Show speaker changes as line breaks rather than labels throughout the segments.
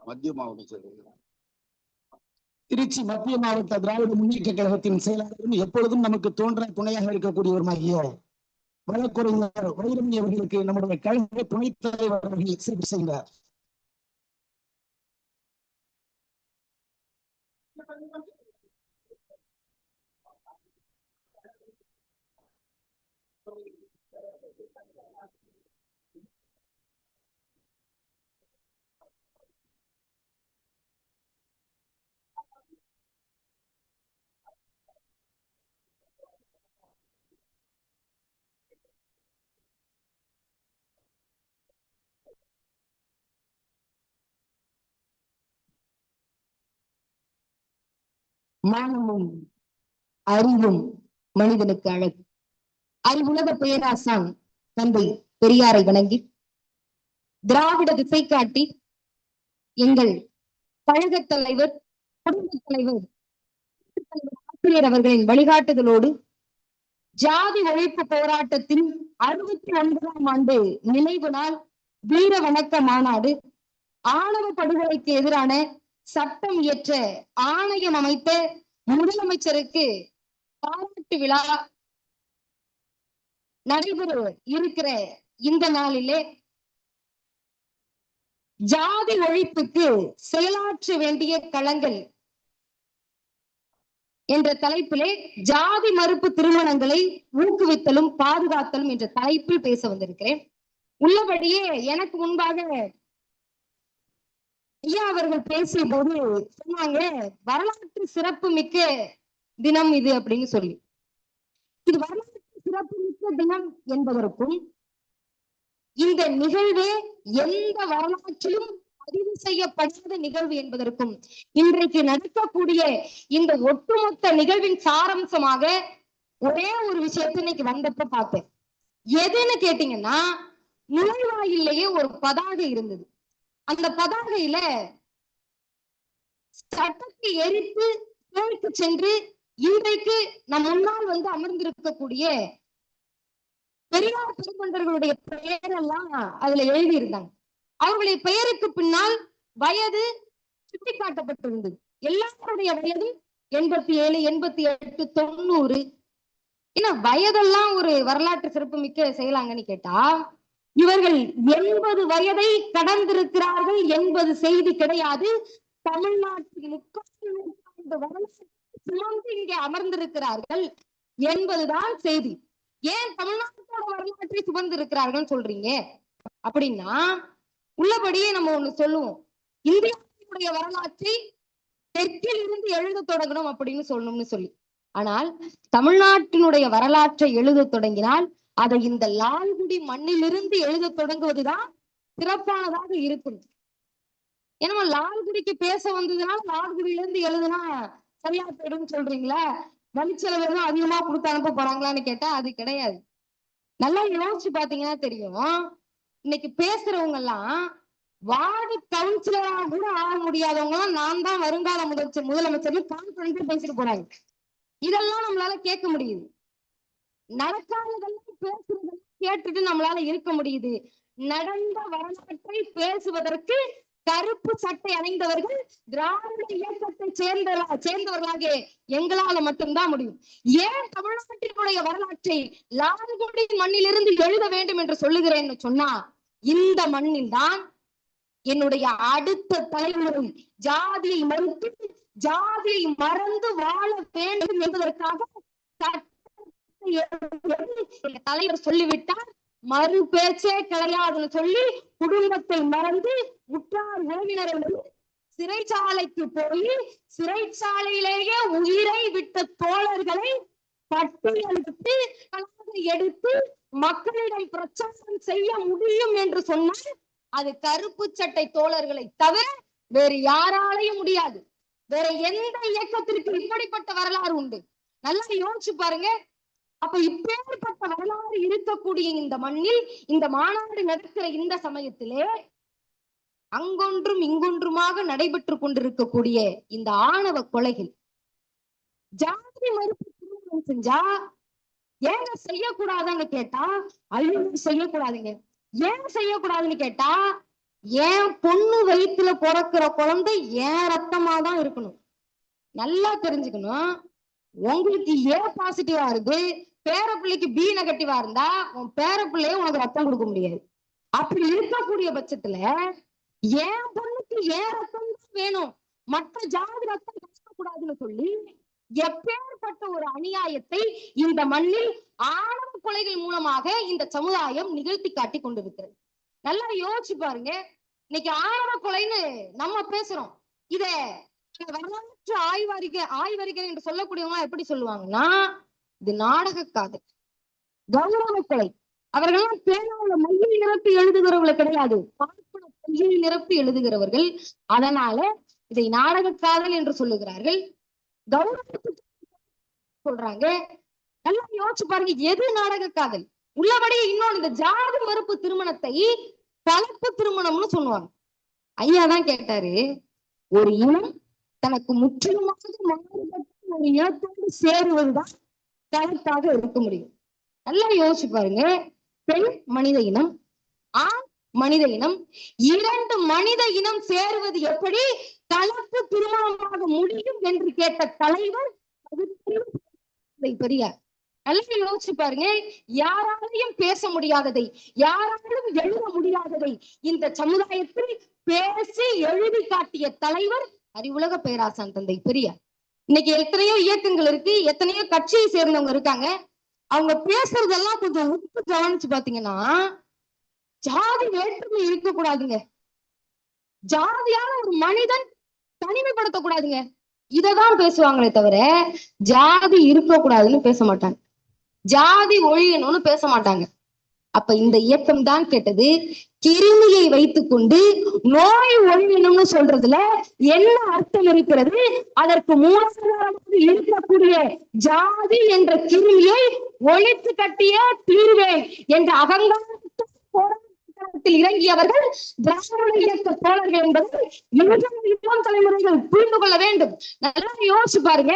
மத்திய மாவட்ட
திருச்சி மத்திய மாவட்ட திராவிட முன்னேற்ற கழகத்தின் செயலாளரும் எப்பொழுதும் நமக்கு தோன்ற துணையாக இருக்கக்கூடியவருமாகிய வழக்குரைஞர் வைரமணி அவர்களுக்கு நம்முடைய கழக துணைத் தலைவர் அவர்கள் சிறப்பு செய்தார்.
மானமும் அறிவும் மனிதனுக்கு அழகு. அறிவுலக பேராசான் தந்தை பெரியாரை வணங்கி திராவிட திசை காட்டி எங்கள் கழக தலைவர் குடும்ப தலைவர் ஆசிரியர் அவர்களின் வழிகாட்டுதலோடு ஜாதி ஒழிப்பு போராட்டத்தின் அறுபத்தி ஒன்பதாம் ஆண்டு நினைவு நாள் வீர வணக்க மாநாடு ஆணவ படுகொலைக்கு எதிரான சட்டம் இயற்ற ஆணையம் அமைத்த முதலமைச்சருக்கு பாராட்டு விழா நடைபெற இருக்கிற இந்த நாளிலே ஜாதி ஒழிப்புக்கு செயலாற்ற வேண்டிய களங்கள் என்ற தலைப்பிலே ஜாதி மறுப்பு திருமணங்களை ஊக்குவித்தலும் பாதுகாத்தலும் என்ற தலைப்பில் பேச வந்திருக்கிறேன். உள்ளபடியே எனக்கு முன்பாக ஐயா அவர்கள் பேசிய போது சொன்னாங்க வரலாற்று சிறப்பு மிக்க தினம் இது அப்படின்னு சொல்லி. இது வரலாற்று சிறப்பு மிக்க தினம் என்பதற்கும் இந்த நிகழ்வே எந்த வரலாற்றிலும் பதிவு செய்யப்படாத நிகழ்வு என்பதற்கும் இன்றைக்கு நடக்கக்கூடிய இந்த ஒட்டுமொத்த நிகழ்வின் சாரம்சமாக ஒரே ஒரு விஷயத்தை இன்னைக்கு வந்தப்ப பார்த்தேன். எதுன்னு கேட்டீங்கன்னா நுழைவாயிலேயே ஒரு பதாகை இருந்தது. அந்த பதாகையில சட்டத்தை எரித்து சிறைக்கு சென்று இன்றைக்கு நம் முன்னால் வந்து அமர்ந்திருக்கக்கூடிய பெரியார் பெருமண்டர்களுடைய பெயரெல்லாம் அதுல எழுதி இருந்தாங்க அவர்களுடைய பெயருக்கு பின்னால் வயது சுட்டிக்காட்டப்பட்டிருந்தது. எல்லாருடைய வயதும் எண்பத்தி ஏழு எண்பத்தி எட்டு தொண்ணூறு. ஏன்னா வயதெல்லாம் ஒரு வரலாற்று சிறப்பு மிக்க செயலாங்கன்னு கேட்டா இவர்கள் எண்பது வயதை கடந்திருக்கிறார்கள் என்பது செய்தி கிடையாது. தமிழ்நாட்டில் முக்கால் சுமந்து இங்கே அமர்ந்திருக்கிறார்கள் என்பதுதான் செய்தி. ஏன் தமிழ்நாட்டோட வரலாற்றை சுமந்து இருக்கிறார்கள் சொல்றீங்க? அப்படின்னா உள்ளபடியே நம்ம ஒண்ணு சொல்லுவோம். இந்தியாவுடைய வரலாற்றை தெற்கில் இருந்து எழுத தொடங்கணும் அப்படின்னு சொல்லணும்னு சொல்லி. ஆனால் தமிழ்நாட்டினுடைய வரலாற்றை எழுத தொடங்கினால் அதை இந்த லால்குடி மண்ணிலிருந்து எழுத தொடங்குவதுதான் சிறப்பானதாக இருக்கும். ஏன்னா லால்குடிக்கு பேச வந்ததுனால லால்குடியில இருந்து எழுதுனா சரியா போயிடும் சொல்றீங்களா? வழிச்செலவு எதுவும் அதிகமா கொடுத்து அனுப்ப போறாங்களான்னு கேட்டா அது கிடையாது. நல்லா யோசிச்சு பாத்தீங்கன்னா தெரியும். இன்னைக்கு பேசுறவங்க எல்லாம் வார்டு கவுன்சிலரா கூட ஆக முடியாதவங்க எல்லாம் நான் தான் வருங்கால முதலமைச்சர் முதலமைச்சர்னு கான்பிடன்ஸ் பேசிட்டு போறாங்க. இதெல்லாம் நம்மளால கேட்க முடியுது. நடக்காததெல்லாம் பேசுறதெல்லாம் கேட்டுட்டு நம்மளால இருக்க முடியுது. நடந்த வரலாற்றை பேசுவதற்கு கருப்பு சட்டை அணிந்தவர்கள் திராவிட இயக்கத்தை சேர்ந்த சேர்ந்தவர்களாக எங்களால மட்டும்தான் முடியும். ஏன் தமிழ்நாட்டினுடைய வரலாற்றை லால்குடி மண்ணிலிருந்து எழுத வேண்டும் என்று சொல்லுகிறேன்னு சொன்னா இந்த மண்ணில் தான் என்னுடைய அடுத்த தலைவரும் ஜாதியை மறுத்து ஜாதியை மறந்து வாழ வேண்டும் என்பதற்காக தலைவர் சொல்லிவிட்டார் மறு பேச்சே கிடையாதுன்னு சொல்லி குடும்பத்தை மறந்து உற்றார் உறவினரை சிறைச்சாலைக்கு போய் சிறைச்சாலையிலேயே உயிரை விட்ட தோழர்களை பட்டியலிட்டு எடுத்து மக்களிடம் பிரச்சாரம் செய்ய முடியும் என்று சொன்னால் அது கருப்பு சட்டை தோழர்களை தவிர வேறு யாராலையும் முடியாது. வேற எந்த இயக்கத்திற்கு இப்படிப்பட்ட வரலாறு உண்டு? நல்லா யோசிச்சு பாருங்க. அப்ப இப்பேற்பட்ட வரலாறு இருக்கக்கூடிய இந்த மண்ணில் இந்த மாநாடு நடக்கிற இந்த சமயத்திலே அங்கொன்றும் இங்கொன்றுமாக நடைபெற்று கொண்டிருக்கக்கூடிய இந்த ஆணவ கொலைகள். ஜாதி மறுப்பு திருமணம் செஞ்சா ஏங்க செய்யக்கூடாதுன்னு கேட்டா ஐயோ செய்யக்கூடாதுங்க. ஏன் செய்யக்கூடாதுன்னு கேட்டா ஏன் பொண்ணு வயிற்றுல பிறக்கிற குழந்தை ஏன் ரத்தமா தான் இருக்கணும்? நல்லா தெரிஞ்சுக்கணும். உங்களுக்கு ஏ பாசிட்டிவா இருக்கு? பேர பிள்ளைக்கு பி நெகட்டிவா இருந்தா உன் பேர பிள்ளைய உனக்கு ரத்தம் கொடுக்க முடியாது. அப்படி இருக்கக்கூடிய பட்சத்துல ஏன் பொண்ணுக்கு ஏன் ரத்தம் வேணும். மற்ற ஜாதி ரத்தம் கஷ்டக்கூடாதுன்னு சொல்லி எப்பேற்பட்ட ஒரு அநியாயத்தை இந்த மண்ணில் ஆணவ கொலைகள் மூலமாக இந்த சமுதாயம் நிகழ்த்தி காட்டி கொண்டிருக்கிறது நல்லா யோசிச்சு பாருங்க. இன்னைக்கு ஆணவ கொலைன்னு நம்ம பேசுறோம். இத வரலாற்று ஆய்வறிக்கை ஆய்வறிக்கை என்று சொல்லக்கூடியவங்க எப்படி சொல்லுவாங்கன்னா இது நாடக காதல். கௌரவ கொலை. அவர்கள்லாம் பேனாவில மையை நிரப்பி எழுதுகிறவர்கள் கிடையாது. பார்ப்பன மையை நிரப்பி எழுதுகிறவர்கள். அதனால இதை நாடக காதல் என்று சொல்லுகிறார்கள். கௌரவ சொல்றாங்க. நல்லா யோசிச்சு பாருங்க எது நாடக காதல்? உள்ளபடியே இன்னொன்னு இந்த ஜாதி மறுப்பு திருமணத்தை கலப்பு திருமணம்னு சொல்லுவாங்க. ஐயா தான் கேட்டாரு ஒரு இனம் தனக்கு முற்றிலுமாக மாறுபட்ட ஒரு இனத்தோடு சேருவதுதான் கருத்தாக இருக்க முடியும். நல்லா யோசிச்சு பாருங்க. பெண் மனித இனம் ஆண் மனித இனம் இரண்டு மனித இனம் சேருவது எப்படி கலப்பு திருமணமாக முடியும் என்று கேட்ட தலைவர் பெரியார். நல்லா யோசிச்சு பாருங்க. யாராலையும் பேச முடியாததை யாராலும் எழுத முடியாததை இந்த சமுதாயத்தில் பேசி எழுதி காட்டிய தலைவர் அறிவுலக பேராசான் தந்தை பெரியார். இன்னைக்கு எத்தனையோ இயக்கங்கள் இருக்கு எத்தனையோ கட்சியை சேர்ந்தவங்க இருக்காங்க. அவங்க பேசுறதெல்லாம் கொஞ்சம் உப்பு கவனிச்சு பாத்தீங்கன்னா ஜாதி வேற்றுமை இருக்க கூடாதுங்க ஜாதியான ஒரு மனிதன் தனிமைப்படுத்த கூடாதுங்க இததான் பேசுவாங்களே தவிர ஜாதி இருக்க கூடாதுன்னு பேச மாட்டாங்க. ஜாதி ஒழியணும்னு பேச மாட்டாங்க. அப்ப இந்த இயக்கம் தான் கேட்டது. கிருமியை வைத்துக்கொண்டு நோய் ஒழியணும்னு சொல்றதுல என்ன அர்த்தம் இருக்கிறது? அதற்கு மூலாதாரமாக இருக்கக்கூடிய ஜாதி என்ற கிருமியை ஒழித்து கட்டிய தீர்வேன் என்ற அகங்காரத்தில் போராட்டத்தில் இறங்கியவர்கள் திராவிட இயக்க தோழர்கள் என்பதை இளம் தலைமுறைகள் புரிந்து கொள்ள வேண்டும். நல்லா யோசிச்சு பாருங்க.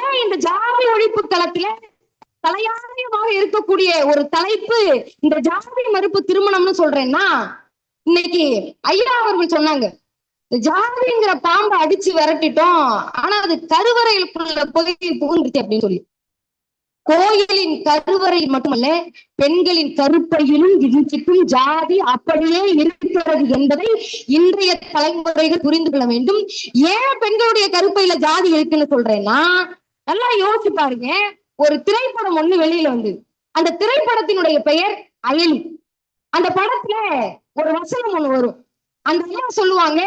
ஏன் இந்த ஜாதி ஒழிப்பு களத்திலே தலையாயமாக இருக்கக்கூடிய ஒரு தலைப்பு இந்த ஜாதி மறுப்பு திருமணம்னு சொல்றேன்னா இன்னைக்கு ஐயா அவர்கள் சொன்னாங்க ஜாதிங்கிற பாம்பை அடிச்சு விரட்டிட்டோம் ஆனா அது கருவறைக்குள்ள போய் புகுந்துச்சு அப்படின்னு சொல்லி. கோயிலின் கருவறை மட்டுமல்ல பெண்களின் கருப்பையிலும் இன்றைக்கும் ஜாதி அப்படியே இருக்கிறது என்பதை இன்றைய தலைமுறைகள் புரிந்து கொள்ள வேண்டும். ஏன் பெண்களுடைய கருப்பையில ஜாதி இருக்குன்னு சொல்றேன்னா நல்லா யோசிச்சு பாருங்க. ஒரு திரைப்படம் ஒண்ணு வெளியில வந்தது. அந்த திரைப்படத்தினுடைய பெயர் அயலி. அந்த படத்துல ஒரு வசனம் ஒண்ணு வரும். அந்த அம்மா சொல்லுவாங்க?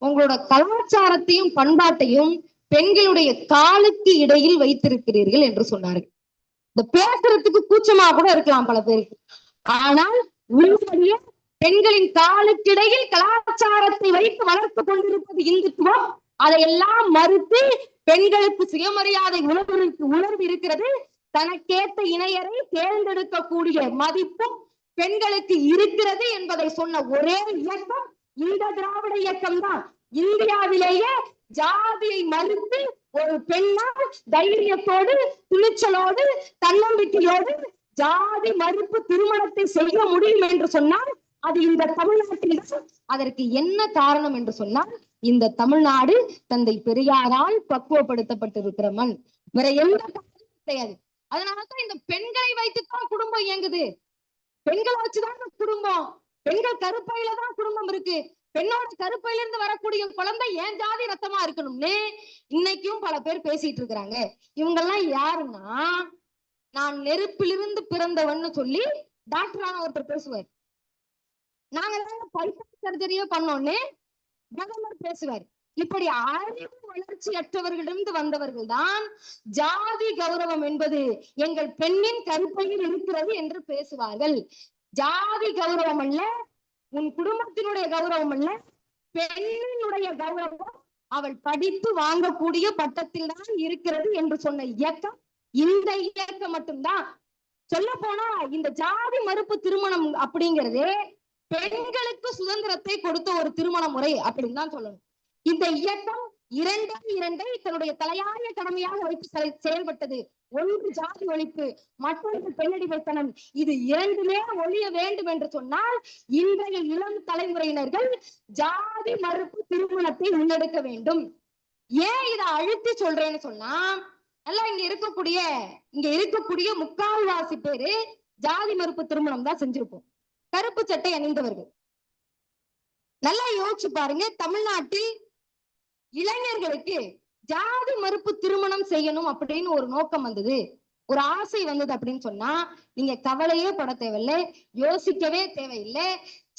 உங்களோட கலாச்சாரத்தையும் பண்பாட்டையும் பெண்களுடைய காலுக்கு இடையில் வைத்திருக்கிறீர்கள் என்று சொன்னார்கள். இந்த பேசுறதுக்கு கூச்சமா கூட இருக்கலாம் பல பேருக்கு. ஆனால் உண்மையிலேயே பெண்களின் காலுக்கிடையில் கலாச்சாரத்தை வைத்து வளர்த்து கொண்டிருப்பது இந்துத்துவம். அதையெல்லாம் மறுத்து பெண்களுக்கு சுயமரியாதை உணர்வு உணர்வு இருக்கிறது. தனக்கேத்த இணையரை தேர்ந்தெடுக்கக்கூடிய மதிப்பும் பெண்களுக்கு இருக்கிறது என்பதை சொன்ன ஒரே இயக்கம் இந்த திராவிட இயக்கம் தான் இந்தியாவிலேயே ஜாதியை மறுத்து ஒரு பெண்ணால் தைரியத்தோடு துணிச்சலோடு தன்னம்பிக்கையோடு ஜாதி மறுப்பு திருமணத்தை செய்ய முடியும் என்று சொன்னால் அது இந்த தமிழ்நாட்டில் அதற்கு என்ன காரணம் என்று சொன்னால் இந்த தமிழ்நாடு தந்தை பெரியாரால் பக்குவப்படுத்தப்பட்டிருக்கிற மண். வேற எந்த கிடையாது. அதனாலதான் இந்த பெண்களை வைத்துத்தான் குடும்பம் இயங்குது. பெண்களை வச்சுதான் இந்த குடும்பம். பெண்கள் கருப்பையில தான் குடும்பம் இருக்கு. பெண்ணோட கருப்பையில இருந்து வரக்கூடிய குழந்தை ஏன் ஜாதி ரத்தமா இருக்கணும்னு இன்னைக்கும் பல பேர் பேசிட்டு இருக்கிறாங்க. இவங்க எல்லாம் யாருன்னா நான் நெருப்பிலிருந்து பிறந்தவன்னு சொல்லி டாக்டரான ஒருத்தர் பேசுவார். நாங்க சர்ஜரியோ பண்ணோன்னு பிரதமர் பேசுவார். இப்படி அறிவு வளர்ச்சி அற்றவர்களிடமிருந்து வந்தவர்கள் தான் ஜாதி கௌரவம் என்பது எங்கள் பெண்ணின் கருப்பையில் இருக்கிறது என்று பேசுவார்கள். ஜாதி கௌரவம் அல்ல உன் குடும்பத்தினுடைய கௌரவம் அல்ல பெண்ணினுடைய கௌரவம் அவள் படித்து வாங்கக்கூடிய பட்டத்தில் தான் இருக்கிறது என்று சொன்ன இயக்கம் இந்த இயக்கம் மட்டும்தான். சொல்ல போனா இந்த ஜாதி மறுப்பு திருமணம் அப்படிங்கிறது பெண்களுக்கு சுதந்திரத்தை கொடுத்த ஒரு திருமண முறை அப்படின்னு தான் சொல்லணும். இந்த இயக்கம் இரண்டே இரண்டை தன்னுடைய தலையாய கடமையாக வைத்து செயல்பட்டது. ஒன்று ஜாதி ஒழிப்பு மற்றொன்று பெண்ணடிமைத்தனம். இது இரண்டுமே ஒழிய வேண்டும் என்று சொன்னால் இன்றைய இளம் தலைமுறையினர்கள் ஜாதி மறுப்பு திருமணத்தை முன்னெடுக்க வேண்டும். ஏன் இதை அழுத்தி சொல்றேன்னு சொன்னா நல்லா இங்க இருக்கக்கூடிய இங்க இருக்கக்கூடிய முக்கால்வாசி பேரு ஜாதி மறுப்பு திருமணம் தான் செஞ்சிருப்போம். கருப்பு சட்டை அணிந்தவர்கள். நல்லா யோசிச்சு பாருங்க தமிழ்நாட்டில் இளைஞர்களுக்கு ஜாதி மறுப்பு திருமணம் செய்யணும் அப்படின்னு ஒரு நோக்கம் வந்தது. ஒரு ஆசை வந்தது அப்படின்னு சொன்னா நீங்க கவலையே பட தேவையில்லை யோசிக்கவே தேவையில்லை.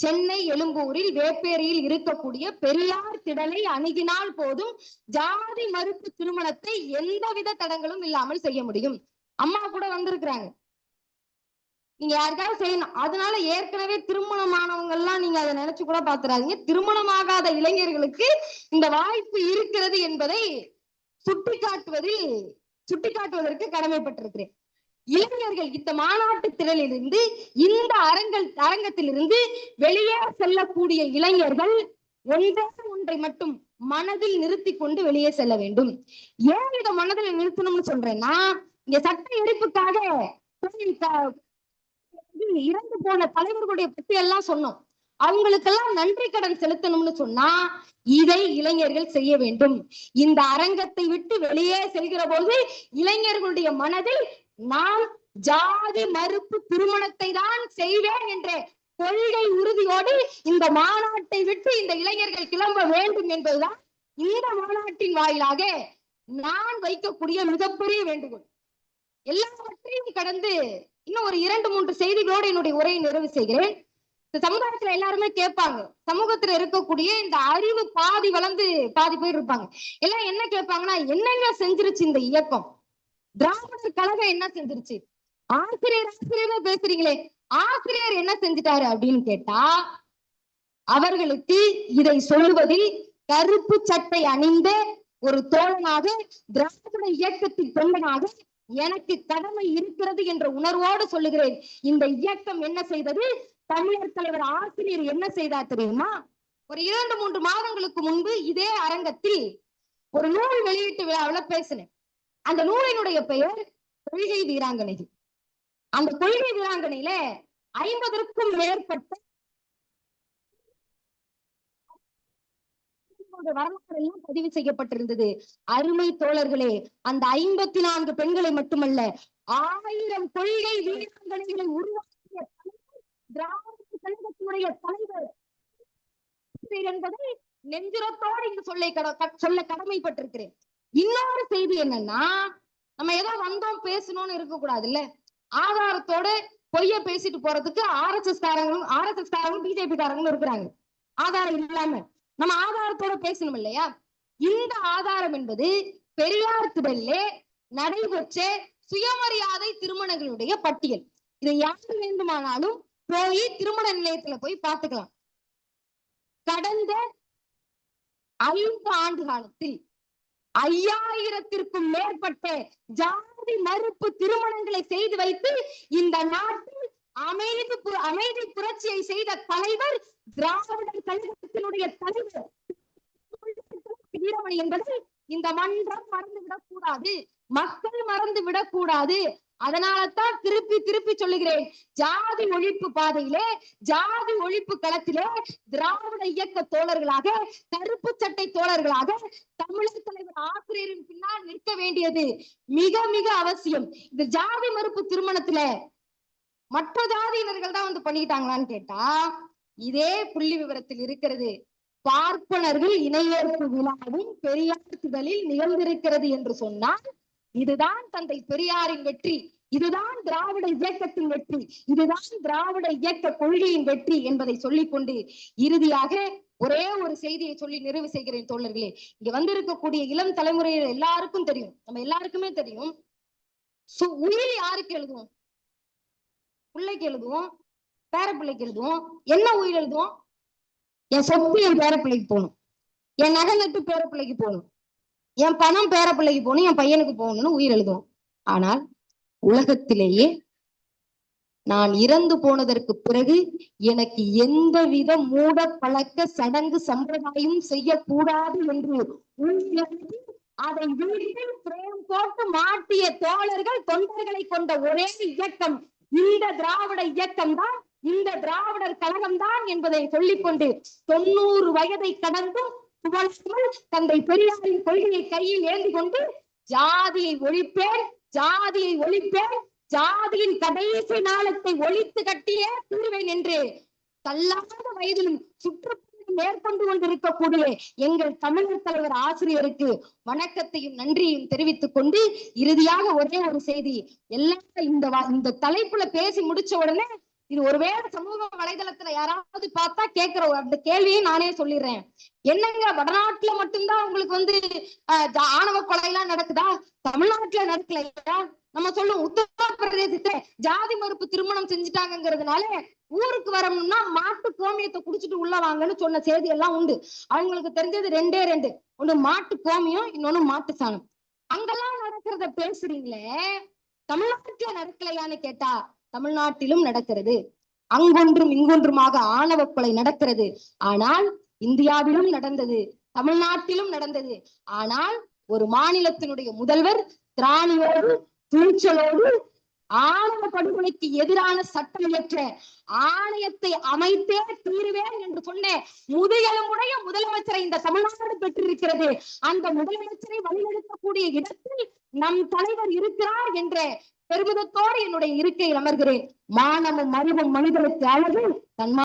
சென்னை எழும்பூரில் வேப்பேரியில் இருக்கக்கூடிய பெரியார் திடலை அணுகினால் போதும் ஜாதி மறுப்பு திருமணத்தை எந்தவித தடங்களும் இல்லாமல் செய்ய முடியும். அம்மா கூட வந்திருக்கிறாங்க. நீங்க யாருக்காவது செய்யணும். அதனால ஏற்கனவே திருமணமானவங்க எல்லாம் நீங்க அதை நினைச்சு கூட பாத்துறாதீங்க. திருமணமாகாத இளைஞர்களுக்கு இந்த வாய்ப்பு இருக்கிறது என்பதை சுட்டிக்காட்டுவதில் சுட்டிக்காட்டுவதற்கு கடமைப்பட்டிருக்கிறேன். இளைஞர்கள் இந்த மாநாட்டு திரளிலிருந்து இந்த அரங்கல் அரங்கத்திலிருந்து வெளியே செல்லக்கூடிய இளைஞர்கள் ஒன்றே ஒன்றை மட்டும் மனதில் நிறுத்தி கொண்டு வெளியே செல்ல வேண்டும். ஏன் இதை மனதில் நிறுத்தணும்னு சொல்றேன்னா இங்க சட்ட எரிப்புக்காக போய் இறந்து போன தலைவர்களுடைய பத்தி எல்லாம் சொன்னோம். அவங்களுக்கெல்லாம் நன்றி கடன் செலுத்தணும்னு சொன்னா இதை இளைஞர்கள் செய்ய வேண்டும். இந்த அரங்கத்தை விட்டு வெளியே செல்கிற போது இளைஞர்களுடைய மனதில் நான் ஜாதி மறுப்பு திருமணத்தை தான் செய்வேன் என்ற கொள்கை உறுதியோடு இந்த மாநாட்டை விட்டு இந்த இளைஞர்கள் கிளம்ப வேண்டும் என்பதுதான் இந்த மாநாட்டின் வாயிலாக நான் வைக்கக்கூடிய மிகப்பெரிய வேண்டுகோள். எல்லாவற்றையும் கடந்து இன்னும் ஒரு இரண்டு மூன்று செய்திகளோடு என்னுடைய உரையை நிறைவு செய்கிறேன். இந்த சமுதாயத்துல எல்லாருமே கேட்பாங்க. சமூகத்துல இருக்கக்கூடிய இந்த அறிவு பாதி வளர்ந்து பாதி பேர் இருப்பாங்க எல்லாம் என்ன கேட்பாங்கன்னா என்னென்ன செஞ்சிருச்சு இந்த இயக்கம்? திராவிடர் கழகம் என்ன செஞ்சிருச்சு? ஆசிரியர் ஆசிரியரே பேசுறீங்களே. ஆசிரியர் என்ன செஞ்சிட்டாரு அப்படின்னு கேட்டா அவர்களுக்கு இதை சொல்லுவதில் கருப்பு சட்டை அணிந்த ஒரு தோழனாக திராவிட இயக்கத்தின் தொண்டனாக எனக்கு கடமை இருக்கிறது என்ற உணர்வோடு சொல்லுகிறேன். இந்த இயக்கம் என்ன செய்தது? தமிழர் தலைவர் ஆசிரியர் என்ன செய்தார் தெரியுமா? ஒரு இரண்டு மூன்று மாதங்களுக்கு முன்பு இதே அரங்கத்தில் ஒரு நூல் வெளியீட்டு விழாவில் பேசினேன். அந்த நூலினுடைய பெயர் கொள்கை வீராங்கனைகள் அந்த கொள்கை வீராங்கனையில ஐம்பதற்கும் மேற்பட்ட வரலாறு எல்லாம் பதிவு செய்யப்பட்டிருந்தது. அருமை தோழர்களே அந்த ஐம்பத்தி நான்கு பெண்களை மட்டுமல்ல ஆயிரம் கொள்கை வீராங்கனைகளை உருவாக்கிய திராவிட கழகத்தினுடைய தலைவர். என்பதை நெஞ்சுரத்தோடு இங்கு சொல்ல க- சொல்ல கடமைப்பட்டிருக்கிறேன். இன்னொரு செய்தி என்னன்னா நம்ம ஏதோ வந்தோம் பேசணும்னு இருக்க கூடாதுல்ல ஆதாரத்தோட பொய்ய பேசிட்டு போறதுக்கு ஆர்எஸ்எஸ் காரங்களும் ஆர்எஸ்எஸ் காரங்களும் பிஜேபி காரங்களும் இருக்கிறாங்க. ஆதாரம் இல்லாம. நம்ம ஆதாரத்தோட பேசணும் இல்லையா? இந்த ஆதாரம் என்பது பெரியார் திடல்லே நடைபெற்ற சுயமரியாதை திருமணங்களுடைய பட்டியல். இதை யார் வேண்டுமானாலும் போய் திருமண நிலையத்துல போய் பார்த்துக்கலாம். கடந்த ஐந்து ஆண்டு காலத்தில் ஐயாயிரத்திற்கும் மேற்பட்ட ஜாதி மறுப்பு திருமணங்களை செய்து வைத்து இந்த நாட்டில் அமைதி பு- அமைதி புரட்சியை செய்த தலைவர் திராவிடர் கழகத்தினுடைய தலைவர். வீரமணி இந்த மன்றம் மறந்து விடக்கூடாது மக்கள் மறந்து விடக்கூடாது அதனாலதான் திருப்பி திருப்பி சொல்லுகிறேன். ஜாதி ஒழிப்பு பாதையிலே ஜாதி ஒழிப்பு களத்திலே திராவிட இயக்க தோழர்களாக கருப்பு சட்டை தோழர்களாக தமிழர் தலைவர் ஆசிரியரின் பின்னால் நிற்க வேண்டியது மிக மிக அவசியம். இந்த ஜாதி மறுப்பு திருமணத்துல மற்ற ஜாதியினர்கள் தான் வந்து பண்ணிக்கிட்டாங்களான்னு கேட்டா இதே புள்ளி விவரத்தில் இருக்கிறது. பார்ப்பனர்கள் இணையேற்பு விழாவும் பெரியார் திடலில் நிகழ்ந்திருக்கிறது என்று சொன்னால் இதுதான் தந்தை பெரியாரின் வெற்றி. இதுதான் திராவிட இயக்கத்தின் வெற்றி. இதுதான் திராவிட இயக்க கொள்கையின் வெற்றி என்பதை சொல்லிக்கொண்டு இறுதியாக ஒரே ஒரு செய்தியை சொல்லி நிறைவு செய்கிறேன் தோழர்களே. இங்க வந்திருக்கக்கூடிய இளம் தலைமுறையினர் எல்லாருக்கும் தெரியும். நம்ம எல்லாருக்குமே தெரியும். உயிர் யாருக்கு எழுதுவோம்? பிள்ளைக்கு எழுதுவோம் பேர பிள்ளைக்கு எழுதுவோம் என்ன உயிர் எழுதுவோம்? என் சொத்து என் பேர பிள்ளைக்கு போகணும். என் நகை நட்டு பேர பிள்ளைக்கு போகணும். என் பணம் பேர பிள்ளைக்கு போகணும் என் பையனுக்கு போகணும்னு உயிர் எழுதுவோம். ஆனால் உலகத்திலேயே நான் இறந்து போனதற்கு பிறகு எனக்கு எந்தவித மூட பழக்க சடங்கு சம்பிரதாயம் செய்யக்கூடாது என்று உறுதியளித்து அதை வீட்டில் பிரேம் போட்டு மாட்டிய தோழர்கள் தொண்டர்களை கொண்ட ஒரே இயக்கம். இந்த திராவிட இயக்கம் தான் இந்த திராவிடர் கழகம் தான் என்பதை சொல்லிக்கொண்டு தொண்ணூறு வயதை கடந்தும் துவளாமல் தந்தை பெரியாரின் கொள்கையை கையில் ஏந்தி கொண்டு ஜாதியை ஒழிப்பேன் ஜாதியை ஒழிப்பேன் ஜாதியின் கடைசி நாளத்தை ஒழித்து கட்டியே தீர்வேன் என்று தள்ளாத வயதிலும் சுற்று மேற்கொண்டு கொண்டிருக்கக்கூடிய எங்கள் தமிழர் தலைவர் ஆசிரியருக்கு வணக்கத்தையும் நன்றியையும் தெரிவித்துக் கொண்டு இறுதியாக ஒரே ஒரு செய்தி. எல்லாம் இந்த இந்த தலைப்புல பேசி முடிச்ச உடனே இது ஒருவேளை சமூக வலைதளத்துல யாராவது பார்த்தா கேட்கிற ஒரு அந்த கேள்வியை நானே சொல்லிடுறேன். என்னங்க வடநாட்டுல மட்டும்தான் உங்களுக்கு வந்து ஆணவ கொலை எல்லாம் நடக்குதா? தமிழ்நாட்டுல நடக்கலையா? நம்ம சொல்லும் உத்தரப்பிரதேசத்துல ஜாதி மறுப்பு திருமணம் செஞ்சுட்டாங்கிறதுனால ஊருக்கு வரணும்னா மாட்டு கோமியத்தை குடிச்சிட்டு உள்ள வாங்கன்னு சொன்ன செய்தி எல்லாம் உண்டு. அவங்களுக்கு தெரிஞ்சது ரெண்டே ரெண்டு. ஒண்ணு மாட்டு கோமியம் இன்னொன்னு மாட்டு சாணம். அங்கெல்லாம் நடக்கிறத பேசுறீங்களே? தமிழ்நாட்டுல நடக்கலையான்னு கேட்டா தமிழ்நாட்டிலும் நடக்கிறது. அங்கொன்றும் இங்கொன்றுமாக ஆணவ கொலை நடக்கிறது. ஆனால் இந்தியாவிலும் நடந்தது தமிழ்நாட்டிலும் நடந்தது. ஆனால் ஒரு மாநிலத்தினுடைய முதல்வர் திராணியோடு துணிச்சலோடு ஆணவ படுகொலைக்கு எதிரான சட்டம் இயற்ற ஆணையத்தை அமைத்தே தீருவேன் என்று சொன்ன முதுகெலும்புடைய முதலமைச்சரை இந்த தமிழ்நாடு பெற்றிருக்கிறது. அந்த முதலமைச்சரை வழிநடத்தக்கூடிய இடத்தில் நம் தலைவர் இருக்கிறார் என்ற பெருமிதத்தோடு என்னுடைய இருக்கையில் அமர்கிறேன். மானமும் அறிவும் மனிதனுக்கு அழகு தன்மா